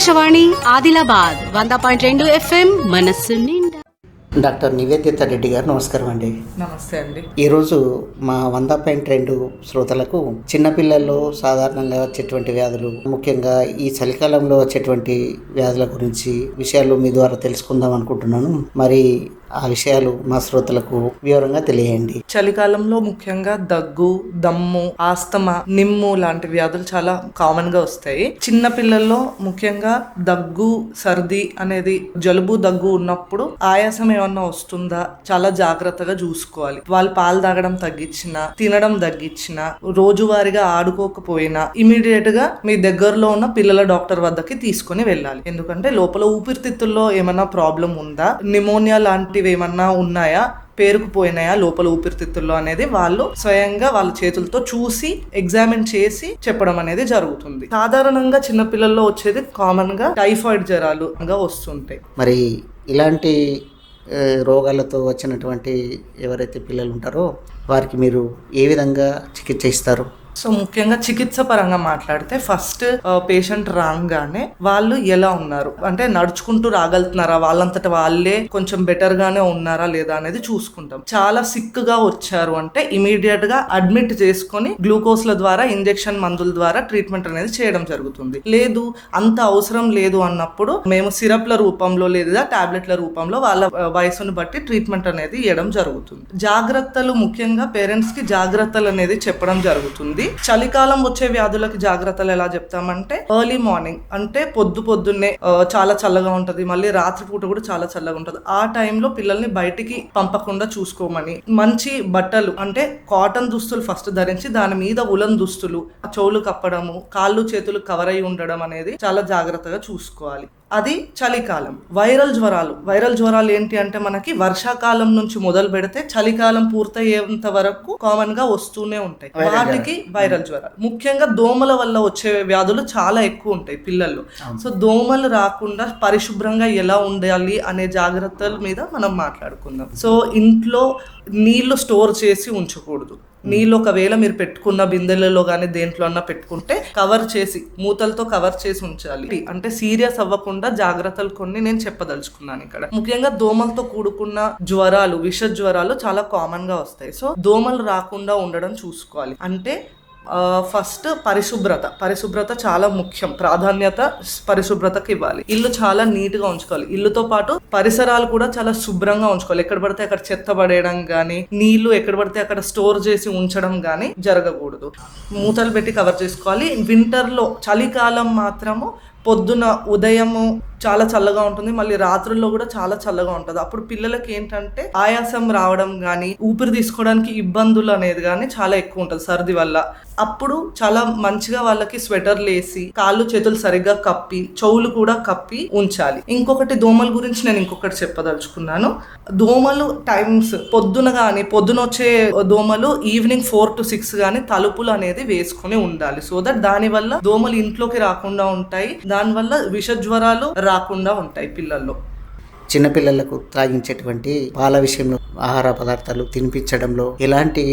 ఆకాశవాణి ఆదిలాబాద్ వంద పాయింట్ రెండు ఎఫ్ఎం మనస్సు నిండా. డాక్టర్ నివేదిత రెడ్డి గారు నమస్కారం అండి. నమస్తే అండి. ఈరోజు మా వంద పాయింట్ రెండు శ్రోతలకు చిన్నపిల్లల్లో సాధారణంగా వచ్చేటువంటి వ్యాధులు ముఖ్యంగా ఈ చలికాలంలో వచ్చేటువంటి వ్యాధుల గురించి విషయాలు మీ ద్వారా తెలుసుకుందాం అనుకుంటున్నాను. మరి ఆ విషయాలు మా శ్రోతలకు వివరంగా తెలియండి. చలికాలంలో ముఖ్యంగా దగ్గు దమ్ము ఆస్తమా నిమ్ము లాంటి వ్యాధులు చాలా కామన్గా వస్తాయి. చిన్న పిల్లల్లో ముఖ్యంగా దగ్గు సర్ది అనేది జలుబు దగ్గు ఉన్నప్పుడు ఆయాసం ఏమన్నా వస్తుందా? చాలా జాగ్రత్తగా చూసుకోవాలి. వాళ్ళు పాలు తాగడం తగ్గించినా తినడం తగ్గించినా రోజువారీగా ఆడుకోకపోయినా ఇమీడియట్గా మీ దగ్గరలో ఉన్న పిల్లల డాక్టర్ వద్దకి తీసుకొని వెళ్ళాలి. ఎందుకంటే లోపల ఊపిరితిత్తుల్లో ఏమైనా ప్రాబ్లం ఉందా? నిమోనియా లాంటి లాంటివి ఏమన్నా ఉన్నాయా? పేరుకుపోయినాయా లోపల ఊపిరితిత్తుల్లో అనేది వాళ్ళు స్వయంగా వాళ్ళ చేతులతో చూసి ఎగ్జామిన్ చేసి చెప్పడం అనేది జరుగుతుంది. సాధారణంగా చిన్నపిల్లల్లో వచ్చేది కామన్గా టైఫాయిడ్ జ్వరాలు వస్తుంటాయి. మరి ఇలాంటి రోగాలతో వచ్చినటువంటి ఎవరైతే పిల్లలు ఉంటారో వారికి మీరు ఏ విధంగా చికిత్స ఇస్తారు? సో ముఖ్యంగా చికిత్స పరంగా మాట్లాడితే ఫస్ట్ పేషెంట్ రాగానే వాళ్ళు ఎలా ఉన్నారు? అంటే నడుచుకుంటూ రాగలుగుతున్నారా? వాళ్ళంతట వాళ్ళే కొంచెం బెటర్ గానే ఉన్నారా లేదా అనేది చూసుకుంటాం. చాలా సిక్గా వచ్చారు అంటే ఇమీడియట్గా అడ్మిట్ చేసుకొని గ్లూకోజ్ల ద్వారా ఇంజెక్షన్ మందుల ద్వారా ట్రీట్మెంట్ అనేది చేయడం జరుగుతుంది. లేదు అంత అవసరం లేదు అన్నప్పుడు మేము సిరప్ల రూపంలో లేదా టాబ్లెట్ల రూపంలో వాళ్ళ వయసును బట్టి ట్రీట్మెంట్ అనేది ఇవ్వడం జరుగుతుంది. జాగ్రత్తలు ముఖ్యంగా పేరెంట్స్కి జాగ్రత్తలు అనేది చెప్పడం జరుగుతుంది. చలికాలం వచ్చే వ్యాధులకి జాగ్రత్తలు ఎలా చెప్తామంటే ఎర్లీ మార్నింగ్ అంటే పొద్దు పొద్దున్నే చాలా చల్లగా ఉంటది. మళ్ళీ రాత్రిపూట కూడా చాలా చల్లగా ఉంటది. ఆ టైంలో పిల్లల్ని బయటికి పంపకుండా చూసుకోమని మంచి బట్టలు అంటే కాటన్ దుస్తులు ఫస్ట్ ధరించి దాని మీద ఉలన్ దుస్తులు చెవులు కప్పడము కాళ్ళు చేతులు కవర్ అయి ఉండడం అనేది చాలా జాగ్రత్తగా చూసుకోవాలి. అది చలికాలం. వైరల్ జ్వరాలు. వైరల్ జ్వరాలు ఏంటి అంటే మనకి వర్షాకాలం నుంచి మొదలు పెడితే చలికాలం పూర్తయ్యేంత వరకు కామన్గా వస్తూనే ఉంటాయి. వాటికి వైరల్ జ్వరాలు. ముఖ్యంగా దోమల వల్ల వచ్చే వ్యాధులు చాలా ఎక్కువ ఉంటాయి పిల్లల్లో. సో దోమలు రాకుండా పరిశుభ్రంగా ఎలా ఉండాలి అనే జాగ్రత్తల మీద మనం మాట్లాడుకుందాం. సో ఇంట్లో నీళ్ళు స్టోర్ చేసి ఉంచకూడదు. నీళ్ళు ఒకవేళ మీరు పెట్టుకున్న బిందెలలో కానీ దేంట్లో అన్నా పెట్టుకుంటే కవర్ చేసి మూతలతో కవర్ చేసి ఉంచాలి. అంటే సీరియస్ అవ్వకుండా జాగ్రత్తలు కొన్ని నేను చెప్పదలుచుకున్నాను ఇక్కడ. ముఖ్యంగా దోమలతో కూడుకున్న జ్వరాలు విష జ్వరాలు చాలా కామన్గా వస్తాయి. సో దోమలు రాకుండా ఉండడం చూసుకోవాలి. అంటే ఫస్ట్ పరిశుభ్రత. పరిశుభ్రత చాలా ముఖ్యం. ప్రాధాన్యత పరిశుభ్రతకి ఇవ్వాలి. ఇల్లు చాలా నీట్గా ఉంచుకోవాలి. ఇల్లుతో పాటు పరిసరాలు కూడా చాలా శుభ్రంగా ఉంచుకోవాలి. ఎక్కడ పడితే అక్కడ చెత్త పడేయడం కానీ నీళ్ళు ఎక్కడ పడితే అక్కడ స్టోర్ చేసి ఉంచడం కానీ జరగకూడదు. మూతలు పెట్టి కవర్ చేసుకోవాలి. వింటర్లో చలికాలం మాత్రము పొద్దున ఉదయము చాలా చల్లగా ఉంటుంది. మళ్ళీ రాత్రుల్లో కూడా చాలా చల్లగా ఉంటుంది. అప్పుడు పిల్లలకి ఏంటంటే ఆయాసం రావడం కానీ ఊపిరి తీసుకోవడానికి ఇబ్బందులు అనేది కానీ చాలా ఎక్కువ ఉంటుంది సర్ది వల్ల. అప్పుడు చాలా మంచిగా వాళ్ళకి స్వెటర్లు వేసి కాళ్ళు చేతులు సరిగ్గా కప్పి చెవులు కూడా కప్పి ఉంచాలి. ఇంకొకటి దోమల గురించి నేను ఇంకొకటి చెప్పదలుచుకున్నాను. దోమలు టైమ్స్ పొద్దున కానీ పొద్దున వచ్చే దోమలు ఈవినింగ్ ఫోర్ టు సిక్స్ కానీ తలుపులు అనేది వేసుకొని ఉండాలి. సో దట్ దానివల్ల దోమలు ఇంట్లోకి రాకుండా ఉంటాయి. దానివల్ల విష జ్వరాలు రాకుండా ఉంటాయి పిల్లల్లో. చిన్నపిల్లలకు త్రాగించేటువంటి పాల విషయంలో ఆహార పదార్థాలు తినిపించడంలో ఎలాంటి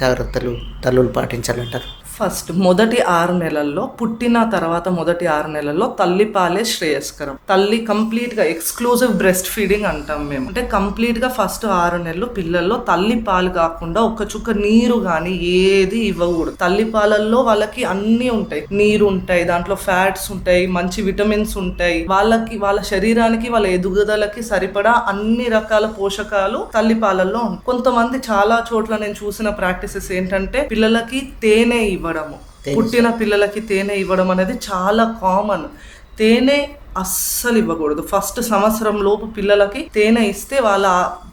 జాగ్రత్తలు తల్లులు పాటించాలంటారు? ఫస్ట్ మొదటి ఆరు నెలల్లో పుట్టిన తర్వాత మొదటి ఆరు నెలల్లో తల్లి పాలే శ్రేయస్కరం. తల్లి కంప్లీట్గా ఎక్స్క్లూజివ్ బ్రెస్ట్ ఫీడింగ్ అంటాం మేము. అంటే కంప్లీట్గా ఫస్ట్ ఆరు నెలలు పిల్లల్లో తల్లి పాలు కాకుండా ఒక్క చుక్క నీరు గాని ఏది ఇవ్వకూడదు. తల్లి పాలల్లో వాళ్ళకి అన్ని ఉంటాయి. నీరు ఉంటాయి దాంట్లో ఫ్యాట్స్ ఉంటాయి మంచి విటమిన్స్ ఉంటాయి. వాళ్ళకి వాళ్ళ శరీరానికి వాళ్ళ ఎదుగుదలకి సరిపడా అన్ని రకాల పోషకాలు తల్లి పాలల్లో ఉంటాయి. కొంతమంది చాలా చోట్ల నేను చూసిన ప్రాక్టీసెస్ ఏంటంటే పిల్లలకి తేనె ఇవ్వడము. పుట్టిన పిల్లలకి తేనె ఇవ్వడం అనేది చాలా కామన్. తేనె అస్సలు ఇవ్వకూడదు. ఫస్ట్ సంవత్సరం లోపు పిల్లలకి తేనె ఇస్తే వాళ్ళ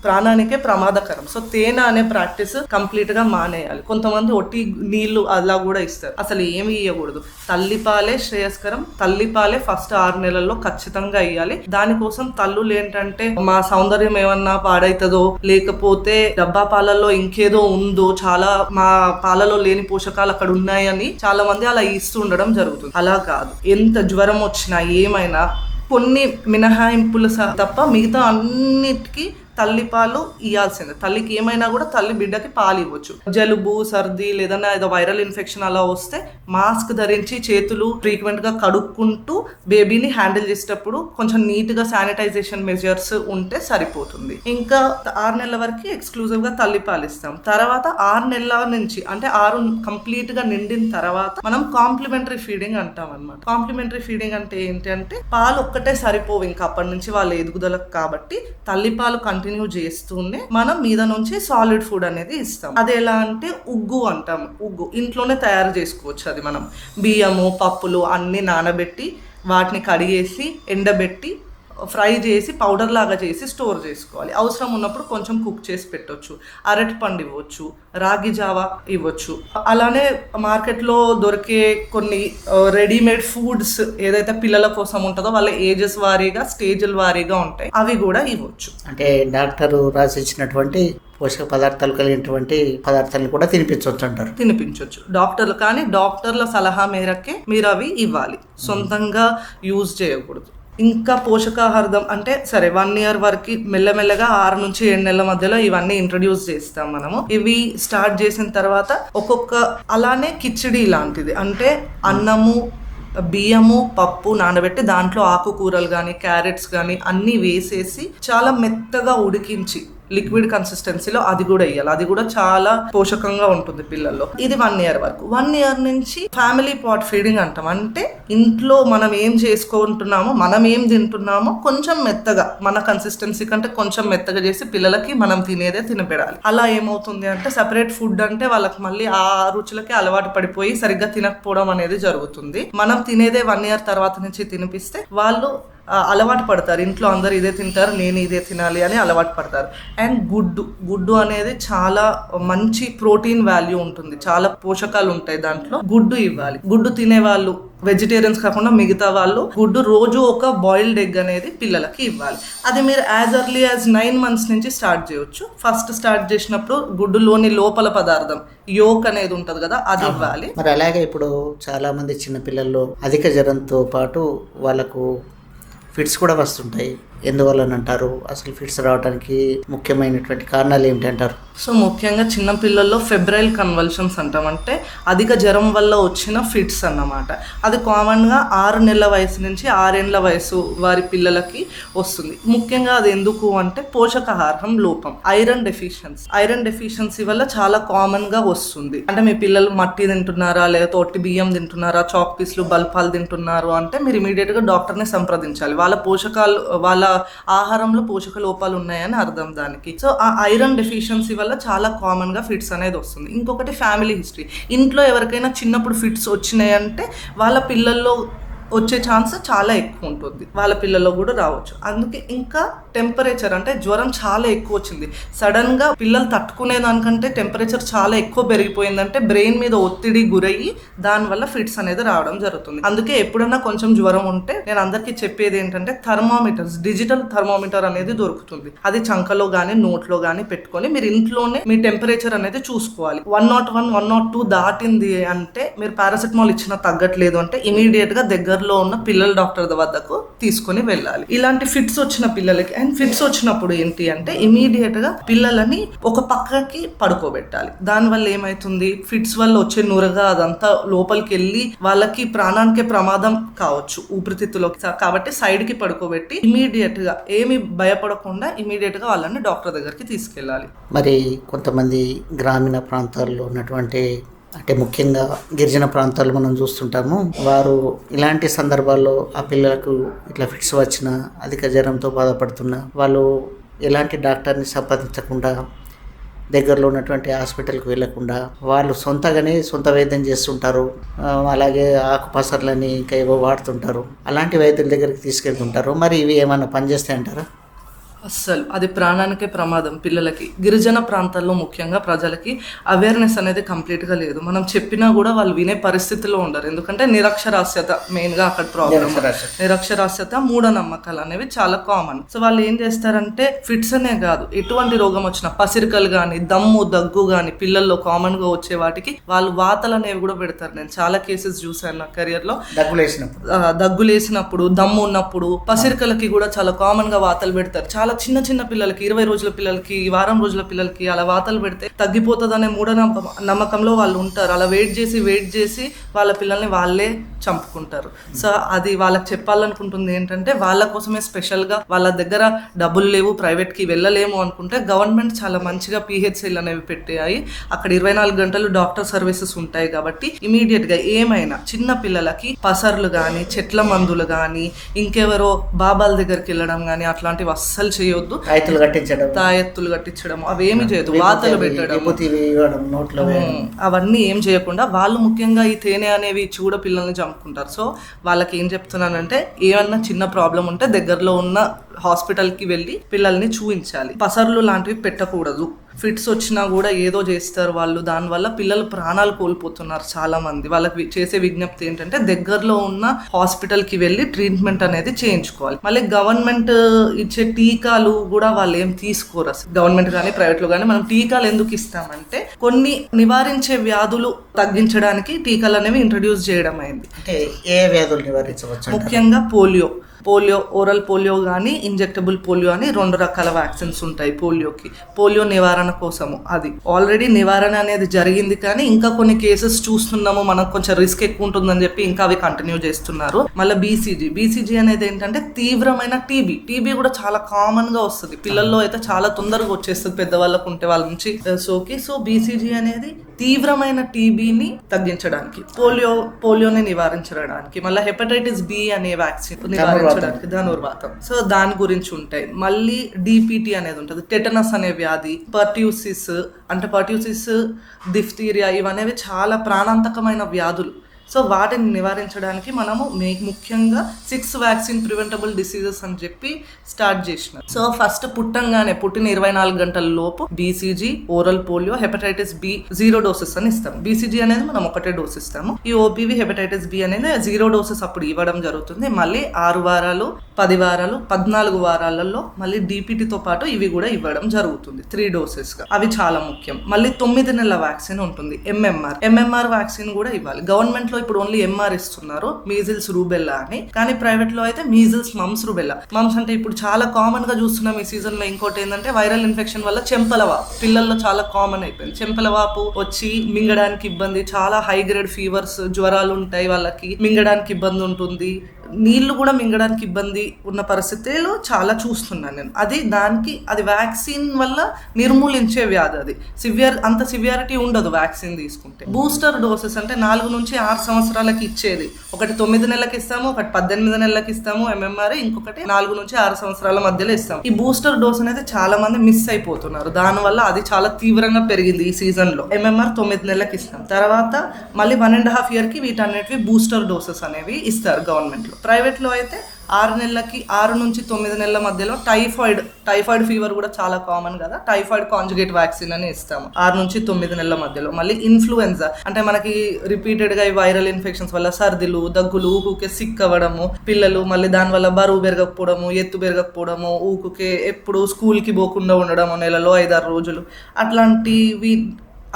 ప్రాణానికే ప్రమాదకరం. సో తేనె అనే ప్రాక్టీస్ కంప్లీట్గా మానేయాలి. కొంతమంది ఒట్టి నీళ్ళు అలా కూడా ఇస్తారు. అసలు ఏమి ఇవ్వకూడదు తల్లిపాలే శ్రేయస్కరం. తల్లిపాలే ఫస్ట్ ఆరు నెలల్లో ఖచ్చితంగా ఇవ్వాలి దానికోసం తల్లులు ఏంటంటే మా సౌందర్యం ఏమన్నా పాడైతుందో లేకపోతే డబ్బా పాలల్లో ఇంకేదో ఉందో చాలా మా పాలలో లేని పోషకాలు అక్కడ ఉన్నాయని చాలా మంది అలా ఇస్తూ ఉండడం జరుగుతుంది. అలా కాదు. ఎంత జ్వరం వచ్చినా ఏమైనా కొన్ని మినహాయింపులు తప్ప మిగతా అన్నిటికీ తల్లి పాలు ఇవ్వాల్సిందే తల్లికి ఏమైనా కూడా తల్లి బిడ్డకి పాలు ఇవ్వచ్చు. జలుబు సర్ది లేదన్నా ఏదో వైరల్ ఇన్ఫెక్షన్ అలా వస్తే మాస్క్ ధరించి చేతులు ఫ్రీక్వెంట్గా కడుక్కుంటూ బేబీని హ్యాండిల్ చేసేటప్పుడు కొంచెం నీట్గా శానిటైజేషన్ మెజర్స్ ఉంటే సరిపోతుంది. ఇంకా ఆరు నెలల వరకు ఎక్స్క్లూజివ్గా తల్లి పాలు ఇస్తాం. తర్వాత ఆరు నెలల నుంచి అంటే ఆరు కంప్లీట్గా నిండిన తర్వాత మనం కాంప్లిమెంటరీ ఫీడింగ్ అంటాం అనమాట కాంప్లిమెంటరీ ఫీడింగ్ అంటే ఏంటి అంటే పాలు ఒక్కటే సరిపోవు. ఇంకా అప్పటి నుంచి వాళ్ళ ఎదుగుదలకు కాబట్టి తల్లి పాలు కంటిన్యూ చేస్తూనే మనం మీద నుంచి సాలిడ్ ఫుడ్ అనేది ఇస్తాం. అది ఎలా అంటే ఉగ్గు అంటాం. ఉగ్గు. ఇంట్లోనే తయారు చేసుకోవచ్చు అది మనం. బియ్యము పప్పులు అన్ని నానబెట్టి వాటిని కడిగేసి ఎండబెట్టి ఫ్రై చేసి పౌడర్ లాగా చేసి స్టోర్ చేసుకోవాలి. అవసరం ఉన్నప్పుడు కొంచెం కుక్ చేసి పెట్టొచ్చు. అరటి పండు ఇవ్వచ్చు రాగి జావా ఇవ్వచ్చు. అలానే మార్కెట్లో దొరికే కొన్ని రెడీమేడ్ ఫుడ్స్ ఏదైతే పిల్లల కోసం ఉంటుందో వాళ్ళ ఏజెస్ వారీగా స్టేజ్ల వారీగా ఉంటాయి. అవి కూడా ఇవ్వచ్చు. అంటే డాక్టరు రాసిచ్చినటువంటి పోషక పదార్థాలు కలిగినటువంటి పదార్థాలను కూడా తినిపించవచ్చు అంటారు. తినిపించవచ్చు డాక్టర్లు కానీ డాక్టర్ల సలహా మేరకే మీరు అవి ఇవ్వాలి. సొంతంగా యూజ్ చేయకూడదు. ఇంకా పోషకాహారం అంటే సరే వన్ ఇయర్ వరకు మెల్లమెల్లగా ఆరు నుంచి ఏడు నెలల మధ్యలో ఇవన్నీ ఇంట్రడ్యూస్ చేస్తాం మనము. ఇవి స్టార్ట్ చేసిన తర్వాత ఒక్కొక్క అలానే కిచిడి లాంటిది. అంటే అన్నము బియ్యము పప్పు నానబెట్టి దాంట్లో ఆకుకూరలు కానీ క్యారెట్స్ కానీ అన్నీ వేసేసి చాలా మెత్తగా ఉడికించి లిక్విడ్ కన్సిస్టెన్సీలో అది కూడా వేయాలి అది కూడా చాలా పోషకంగా ఉంటుంది పిల్లల్లో. ఇది వన్ ఇయర్ వరకు. వన్ ఇయర్ నుంచి ఫ్యామిలీ పాట్ ఫీడింగ్ అంటాం. అంటే ఇంట్లో మనం ఏం చేసుకుంటున్నామో మనం ఏం తింటున్నామో కొంచెం మెత్తగా మన కన్సిస్టెన్సీ కంటే కొంచెం మెత్తగా చేసి పిల్లలకి మనం తినేదే తినపెడాలి. అలా ఏమవుతుంది అంటే సపరేట్ ఫుడ్ అంటే వాళ్ళకి మళ్ళీ ఆ రుచులకి అలవాటు పడిపోయి సరిగ్గా తినకపోవడం అనేది జరుగుతుంది. మనం తినేదే వన్ ఇయర్ తర్వాత నుంచి తినిపిస్తే వాళ్ళు అలవాటు పడతారు. ఇంట్లో అందరు ఇదే తింటారు నేను ఇదే తినాలి అని అలవాటు పడతారు. అండ్ గుడ్డు. గుడ్డు అనేది చాలా మంచి ప్రోటీన్ వాల్యూ ఉంటుంది. చాలా పోషకాలు ఉంటాయి దాంట్లో. గుడ్డు ఇవ్వాలి. గుడ్డు తినే వాళ్ళు వెజిటేరియన్స్ కాకుండా మిగతా వాళ్ళు గుడ్డు రోజు ఒక బాయిల్డ్ ఎగ్ అనేది పిల్లలకి ఇవ్వాలి. అది మీరు as early as nine months నుంచి స్టార్ట్ చేయొచ్చు. ఫస్ట్ స్టార్ట్ చేసినప్పుడు గుడ్డులోని లోపల పదార్థం యోక్ అనేది ఉంటుంది కదా అది ఇవ్వాలి. మరి అలాగే ఇప్పుడు చాలా మంది చిన్నపిల్లల్లో అధిక జ్వరంతో పాటు వాళ్ళకు ఫిట్స్ కూడా వస్తుంటాయి. ఎందువల్లనంటారు? అసలు ఫిట్స్ రావడానికి ముఖ్యమైనటువంటి కారణాలు ఏమిటంటారు సో ముఖ్యంగా చిన్న పిల్లల్లో ఫెబ్రైల్ కన్వల్షన్స్ అంటాం. అంటే అధిక జ్వరం వల్ల వచ్చిన ఫిట్స్ అన్నమాట. అది కామన్గా ఆరు నెలల వయసు నుంచి ఆరేళ్ళ వయసు వారి పిల్లలకి వస్తుంది. ముఖ్యంగా అది ఎందుకు అంటే పోషకాహారం లోపం ఐరన్ డెఫిషియన్సీ. ఐరన్ డెఫిషియన్సీ వల్ల చాలా కామన్గా వస్తుంది. అంటే మీ పిల్లలు మట్టి తింటున్నారా? లేదా ఒట్టి బియ్యం తింటున్నారా? చాక్ పీస్లు బల్పాలు తింటున్నారు అంటే మీరు ఇమీడియట్గా డాక్టర్ని సంప్రదించాలి. వాళ్ళ పోషకాలు వాళ్ళ ఆహారంలో పోషక లోపాలు ఉన్నాయని అర్థం దానికి. సో ఆ ఐరన్ డెఫిషియన్సీ వల్ల చాలా కామన్గా ఫిట్స్ అనేది వస్తుంది. ఇంకొకటి ఫ్యామిలీ హిస్టరీ. ఇంట్లో ఎవరికైనా చిన్నప్పుడు ఫిట్స్ వచ్చినాయంటే వాళ్ళ పిల్లల్లో వచ్చే ఛాన్స్ చాలా ఎక్కువ ఉంటుంది. వాళ్ళ పిల్లల్లో కూడా రావచ్చు. అందుకే ఇంకా టెంపరేచర్ అంటే జ్వరం చాలా ఎక్కువ వచ్చింది. సడన్గా పిల్లలు తట్టుకునే దానికంటే టెంపరేచర్ చాలా ఎక్కువ పెరిగిపోయిందంటే బ్రెయిన్ మీద ఒత్తిడి గురయ్యి దానివల్ల ఫిట్స్ అనేది రావడం జరుగుతుంది. అందుకే ఎప్పుడన్నా కొంచెం జ్వరం ఉంటే నేను అందరికీ చెప్పేది ఏంటంటే థర్మామీటర్స్ డిజిటల్ థర్మామీటర్ అనేది దొరుకుతుంది. అది చంకలో కానీ నోట్లో కానీ పెట్టుకొని మీరు ఇంట్లోనే మీ టెంపరేచర్ అనేది చూసుకోవాలి. One nought one one nought two దాటింది అంటే మీరు పారాసెటమాల్ ఇచ్చినా తగ్గట్లేదు అంటే ఇమీడియట్గా దగ్గరలో ఉన్న పిల్లల డాక్టర్ వద్దకు తీసుకొని వెళ్ళాలి. ఇలాంటి ఫిట్స్ వచ్చిన పిల్లలకి అండ్ ఫిట్స్ వచ్చినప్పుడు ఏంటి అంటే ఇమీడియట్గా పిల్లలని ఒక పక్కకి పడుకోబెట్టాలి. దానివల్ల ఏమైతుంది? ఫిట్స్ వల్ల వచ్చే నురగా అదంతా లోపలికి వెళ్ళి వాళ్ళకి ప్రాణానికే ప్రమాదం కావచ్చు ఊపిరితిత్తులోకి. కాబట్టి సైడ్కి పడుకోబెట్టి ఇమీడియట్గా ఏమి భయపడకుండా ఇమీడియట్గా వాళ్ళని డాక్టర్ దగ్గరికి తీసుకెళ్ళాలి. మరి కొంతమంది గ్రామీణ ప్రాంతాల్లో ఉన్నటువంటి అంటే ముఖ్యంగా గిరిజన ప్రాంతాలు మనం చూస్తుంటాము. వారు ఇలాంటి సందర్భాల్లో ఆ పిల్లలకు ఇట్లా ఫిట్స్ వచ్చిన అధిక జ్వరంతో బాధపడుతున్న వాళ్ళు ఎలాంటి డాక్టర్ని సంపాదించకుండా దగ్గరలో ఉన్నటువంటి హాస్పిటల్కి వెళ్ళకుండా వాళ్ళు సొంతగానే సొంత వైద్యం చేస్తుంటారు. అలాగే ఆకుపసర్లని ఇంకా ఏవో వాడుతుంటారు. అలాంటి వైద్యుల దగ్గరికి తీసుకెళ్తుంటారు. మరి ఇవి ఏమైనా పనిచేస్తాయి అంటారా అస్సలు అది ప్రాణానికే ప్రమాదం పిల్లలకి. గిరిజన ప్రాంతాల్లో ముఖ్యంగా ప్రజలకి అవేర్నెస్ అనేది కంప్లీట్గా లేదు. మనం చెప్పినా కూడా వాళ్ళు వినే పరిస్థితిలో ఉండరు. ఎందుకంటే నిరక్షరాస్యత మెయిన్గా అక్కడ ప్రాబ్లం నిరక్షరాస్యత. మూఢనమ్మకాలు అనేవి చాలా కామన్ సో వాళ్ళు ఏం చేస్తారంటే ఫిట్స్ అనే కాదు. ఎటువంటి రోగం వచ్చినా పసిరికలు కానీ దమ్ము దగ్గు కానీ పిల్లల్లో కామన్గా వచ్చే వాటికి వాళ్ళు వాతలు అనేవి కూడా పెడతారు. నేను చాలా కేసెస్ చూసాను నా కెరియర్లో. దగ్గులేసినప్పుడు దగ్గులేసినప్పుడు దమ్ము ఉన్నప్పుడు పసిరికలకి కూడా చాలా కామన్గా వాతలు పెడతారు. చాలా చాలా చిన్న చిన్న పిల్లలకి ఇరవై రోజుల పిల్లలకి వారం రోజుల పిల్లలకి అలా వాతలు పెడితే తగ్గిపోతుందనే మూఢనమ్మకం నమ్మకంలో వాళ్ళు ఉంటారు. అలా వెయిట్ చేసి వెయిట్ చేసి వాళ్ళ పిల్లల్ని వాళ్ళే చంపుకుంటారు. సో అది వాళ్ళకి చెప్పాలనుకుంటుంది ఏంటంటే వాళ్ళ కోసమే స్పెషల్గా వాళ్ళ దగ్గర డబ్బులు లేవు ప్రైవేట్కి వెళ్ళలేము అనుకుంటే గవర్నమెంట్ చాలా మంచిగా పిహెచ్సీలు అనేవి పెట్టాయి. అక్కడ ఇరవై నాలుగు గంటలు డాక్టర్ సర్వీసెస్ ఉంటాయి కాబట్టి ఇమీడియట్గా ఏమైనా చిన్న పిల్లలకి పసర్లు కానీ చెట్ల మందులు కానీ ఇంకెవరో బాబాల దగ్గరికి వెళ్ళడం కానీ అట్లాంటివి అస్సలు చేయొద్దు. రైతులు కట్టించడం. తాయెత్తులు కట్టించడం అవేమి చేయదు వాతలు పెట్టడం. నోట్లో అవన్నీ ఏం చేయకుండా వాళ్ళు ముఖ్యంగా ఈ తేనె అనేవి కూడా పిల్లల్ని చంపుకుంటారు. సో వాళ్ళకి ఏం చెప్తున్నానంటే ఏమన్నా చిన్న ప్రాబ్లం ఉంటే దగ్గరలో ఉన్న హాస్పిటల్కి వెళ్ళి పిల్లల్ని చూపించాలి పసర్లు లాంటివి పెట్టకూడదు. ఫిట్స్ వచ్చినా కూడా ఏదో చేస్తారు వాళ్ళు. దానివల్ల పిల్లలు ప్రాణాలు కోల్పోతున్నారు చాలా మంది వాళ్ళకి చేసే విజ్ఞప్తి ఏంటంటే దగ్గరలో ఉన్న హాస్పిటల్కి వెళ్ళి ట్రీట్మెంట్ అనేది చేయించుకోవాలి. మళ్ళీ గవర్నమెంట్ ఇచ్చే టీకాలు కూడా వాళ్ళు ఏం తీసుకోరు అసలు. గవర్నమెంట్ కానీ ప్రైవేట్లో కానీ మనం టీకాలు ఎందుకు ఇస్తామంటే కొన్ని నివారించే వ్యాధులు తగ్గించడానికి టీకాలు అనేవి ఇంట్రడ్యూస్ చేయడం అయింది. అంటే ఏ వ్యాధులు నివారించవచ్చు? ముఖ్యంగా పోలియో. పోలియో ఓరల్ పోలియో కానీ ఇంజెక్టబుల్ పోలియో అని రెండు రకాల వ్యాక్సిన్స్ ఉంటాయి పోలియోకి. పోలియో నివారణ కోసము అది. ఆల్రెడీ నివారణ అనేది జరిగింది కానీ ఇంకా కొన్ని కేసెస్ చూస్తున్నాము. మనకు కొంచెం రిస్క్ ఎక్కువ ఉంటుందని చెప్పి ఇంకా అవి కంటిన్యూ చేస్తున్నారు. మళ్ళీ బీసీజీ. బీసీజీ అనేది ఏంటంటే తీవ్రమైన టీబీ. టీబీ కూడా చాలా కామన్గా వస్తుంది. పిల్లల్లో అయితే చాలా తొందరగా వచ్చేస్తుంది. పెద్దవాళ్ళకు ఉంటే వాళ్ళ నుంచి సోకి. సో బీసీజీ అనేది తీవ్రమైన టీబీని తగ్గించడానికి పోలియో పోలియోని నివారించడానికి మళ్ళీ హెపటైటిస్ బి అనే వ్యాక్సిన్ నివారించడానికి ధనుర్వాతం సో దాని గురించి ఉంటాయి. మళ్ళీ డిపిటి అనేది ఉంటుంది. టెటనస్ అనే వ్యాధి పర్ట్యూసిస్ అంటే పర్ట్యూసిస్ డిఫ్తీరియా ఇవనేవి చాలా ప్రాణాంతకమైన వ్యాధులు. సో వాటిని నివారించడానికి మనము ముఖ్యంగా సిక్స్ వ్యాక్సిన్ ప్రివెంటబుల్ డిసీజెస్ అని చెప్పి స్టార్ట్ చేసినాం. సో ఫస్ట్ పుట్టంగానే పుట్టిన ఇరవై నాలుగు గంటల లోపు BCG oral polio hepatitis B zero doses అని ఇస్తాం. బీసీజీ అనేది మనం ఒకటే డోస్ ఇస్తాము. ఈ ఓపీవీ హెపటైటిస్ బి అనేది జీరో డోసెస్ అప్పుడు ఇవ్వడం జరుగుతుంది. మళ్ళీ ఆరు వారాలు పది వారాలు పద్నాలుగు వారాలలో మళ్ళీ డీపీటీతో పాటు ఇవి కూడా ఇవ్వడం జరుగుతుంది త్రీ డోసెస్గా. అవి చాలా ముఖ్యం. మళ్ళీ తొమ్మిది నెలల వ్యాక్సిన్ ఉంటుంది ఎంఎంఆర్ ఎంఎంఆర్ వ్యాక్సిన్ కూడా ఇవ్వాలి. గవర్నమెంట్లో ఇప్పుడు ఓన్లీ ఎంఆర్ ఇస్తున్నారు మీజిల్స్ రూబెల్లా అని. కానీ ప్రైవేట్లో అయితే మీజిల్స్ మమ్స్ రూబెల్లా మమ్స్ అంటే ఇప్పుడు చాలా కామన్గా చూస్తున్నాం ఈ సీజన్లో. ఇంకోటి ఏంటంటే వైరల్ ఇన్ఫెక్షన్ వల్ల చెంపల వాపు పిల్లల్లో చాలా కామన్ అయిపోయింది. చెంపల వాపు వచ్చి మింగడానికి ఇబ్బంది. చాలా హై గ్రేడ్ ఫీవర్స్ జ్వరాలు ఉంటాయి వాళ్ళకి. మింగడానికి ఇబ్బంది ఉంటుంది. నీళ్ళు కూడా మింగడానికి ఇబ్బంది ఉన్న పరిస్థితులు చాలా చూస్తున్నాను నేను. అది దానికి అది వ్యాక్సిన్ వల్ల నిర్మూలించే వ్యాధి అది. సివియర్ అంత సివియారిటీ ఉండదు వ్యాక్సిన్ తీసుకుంటే. బూస్టర్ డోసెస్ అంటే నాలుగు నుంచి ఆరు సంవత్సరాలకి ఇచ్చేది. ఒకటి తొమ్మిది నెలలకి ఇస్తాము ఒకటి పద్దెనిమిది నెలలకి ఇస్తాము ఎంఎంఆర్ ఇంకొకటి నాలుగు నుంచి ఆరు సంవత్సరాల మధ్యలో ఇస్తాము. ఈ బూస్టర్ డోస్ అనేది చాలా మంది మిస్ అయిపోతున్నారు. దానివల్ల అది చాలా తీవ్రంగా పెరిగింది ఈ సీజన్లో ఎంఎంఆర్ తొమ్మిది నెలలకి ఇస్తాం. తర్వాత మళ్ళీ వన్ అండ్ హాఫ్ ఇయర్కి వీటన్నిటివి బూస్టర్ డోసెస్ అనేవి ఇస్తారు గవర్నమెంట్ ప్రైవేట్లో అయితే ఆరు నెలలకి ఆరు నుంచి తొమ్మిది నెలల మధ్యలో టైఫాయిడ్ టైఫాయిడ్ ఫీవర్ కూడా చాలా కామన్ కదా. టైఫాయిడ్ కాంజుగేట్ వ్యాక్సిన్ అని ఇస్తాము. ఆరు నుంచి తొమ్మిది నెలల మధ్యలో. మళ్ళీ ఇన్ఫ్లుయెన్జా అంటే మనకి రిపీటెడ్గా ఈ వైరల్ ఇన్ఫెక్షన్స్ వల్ల సర్దిలు దగ్గులు ఊకుకే సిక్ అవ్వడము పిల్లలు మళ్ళీ దానివల్ల బరువు పెరగకపోవడము ఎత్తు పెరగకపోవడము ఊకుకే ఎప్పుడు స్కూల్కి పోకుండా ఉండడము నెలలో ఐదారు రోజులు. అట్లాంటివి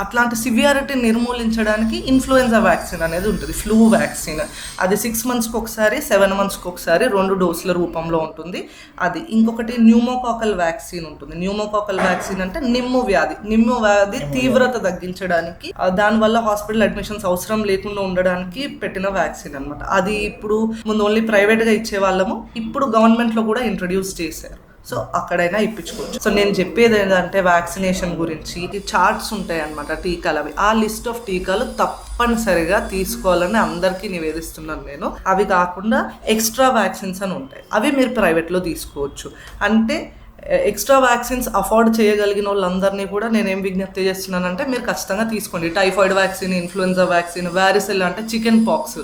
అట్లాంటి సివియారిటీ నిర్మూలించడానికి ఇన్ఫ్లుయెన్జా వ్యాక్సిన్ అనేది ఉంటుంది ఫ్లూ వ్యాక్సిన్ అది సిక్స్ మంత్స్కి ఒకసారి సెవెన్ మంత్స్కి ఒకసారి రెండు డోసుల రూపంలో ఉంటుంది. అది ఇంకొకటి న్యూమోకాకల్ వ్యాక్సిన్ ఉంటుంది. న్యూమోకాకల్ వ్యాక్సిన్ అంటే నిమ్ము వ్యాధి. నిమ్ము వ్యాధి తీవ్రత తగ్గించడానికి దానివల్ల హాస్పిటల్ అడ్మిషన్స్ అవసరం లేకుండా ఉండడానికి పెట్టిన వ్యాక్సిన్ అన్నమాట. అది ఇప్పుడు ముందు ఓన్లీ ప్రైవేట్గా ఇచ్చే వాళ్ళము ఇప్పుడు గవర్నమెంట్లో కూడా ఇంట్రడ్యూస్ చేశారు. సో అక్కడైనా ఇప్పించుకోవచ్చు. సో నేను చెప్పేది ఏంటంటే వ్యాక్సినేషన్ గురించి ఈ చార్ట్స్ ఉంటాయి అనమాట టీకాలు అవి. ఆ లిస్ట్ ఆఫ్ టీకాలు తప్పనిసరిగా తీసుకోవాలని అందరికీ నివేదిస్తున్నాను నేను. అవి కాకుండా ఎక్స్ట్రా వ్యాక్సిన్స్ అని ఉంటాయి. అవి మీరు ప్రైవేట్లో తీసుకోవచ్చు. అంటే ఎక్స్ట్రా వ్యాక్సిన్స్ అఫోర్డ్ చేయగలిగిన వాళ్ళందరినీ కూడా నేనేం విజ్ఞప్తి చేస్తున్నానంటే మీరు ఖచ్చితంగా తీసుకోండి. Typhoid vaccine influenza vaccine varicella అంటే చికెన్ పాక్స్.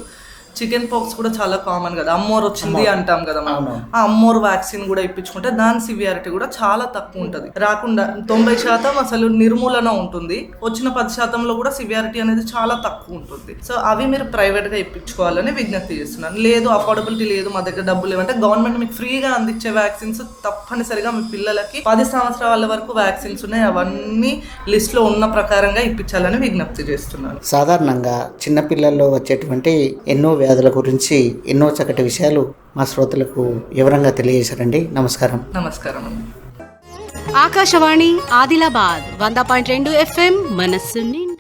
చికెన్ పాక్స్ కూడా చాలా కామన్ కదా. అమ్మోర్ వచ్చింది అంటాం కదా మనం. ఆ అమ్మోర్ వ్యాక్సిన్ కూడా ఇప్పించుకుంటే దాని సివియారిటీ కూడా చాలా తక్కువ ఉంటుంది. రాకుండా తొంభై శాతం అసలు నిర్మూలన ఉంటుంది. వచ్చిన పది శాతంలో కూడా సివియారిటీ అనేది చాలా తక్కువ ఉంటుంది. సో అవి మీరు ప్రైవేట్గా ఇప్పించుకోవాలని విజ్ఞప్తి చేస్తున్నాను. లేదు అఫోర్డబిలిటీ లేదు మా దగ్గర డబ్బులు లేవంటే గవర్నమెంట్ మీకు ఫ్రీగా అందించే వ్యాక్సిన్స్ తప్పనిసరిగా మీ పిల్లలకి పది సంవత్సరాల వరకు వ్యాక్సిన్స్ ఉన్నాయి. అవన్నీ లిస్ట్లో ఉన్న ప్రకారంగా ఇప్పించాలని విజ్ఞప్తి చేస్తున్నాను. సాధారణంగా చిన్నపిల్లల్లో వచ్చేటువంటి ఎన్నో వ్యాధుల గురించి ఎన్నో చక్కటి విషయాలు మా శ్రోతలకు వివరంగా తెలియజేశారండి. నమస్కారం. నమస్కారం ఆకాశవాణి ఆదిలాబాద్ వంద పాయింట్ రెండు ఎఫ్ఎం మనస్సు నిండా.